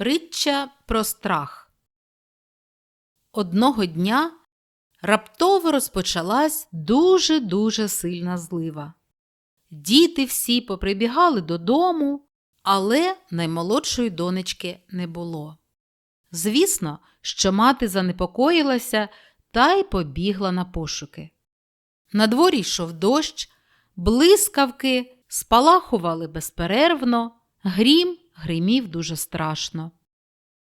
Притча про страх. Одного дня раптово розпочалась дуже-дуже сильна злива. Діти всі поприбігали додому, але наймолодшої донечки не було. Звісно, що мати занепокоїлася та й побігла на пошуки. На дворі йшов дощ, блискавки спалахували безперервно, грім гримів дуже страшно.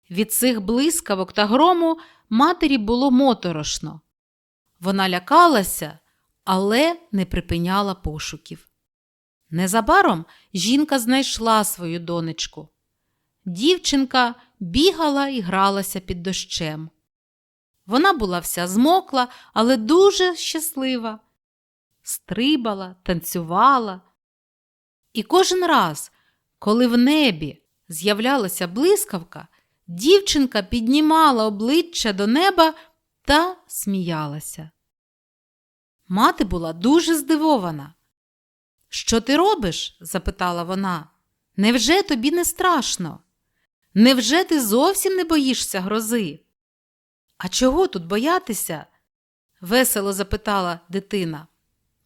Від цих блискавок та грому матері було моторошно. Вона лякалася, але не припиняла пошуків. Незабаром жінка знайшла свою донечку. Дівчинка бігала і гралася під дощем. Вона була вся змокла, але дуже щаслива. Стрибала, танцювала. І кожен раз, коли в небі з'являлася блискавка, дівчинка піднімала обличчя до неба та сміялася. Мати була дуже здивована. Що ти робиш? запитала вона. Невже тобі не страшно? Невже ти зовсім не боїшся грози? А чого тут боятися? весело запитала дитина.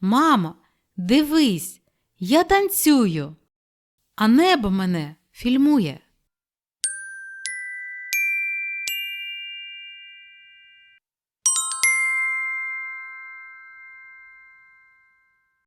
Мамо, дивись, я танцюю, а небо мене фільмує.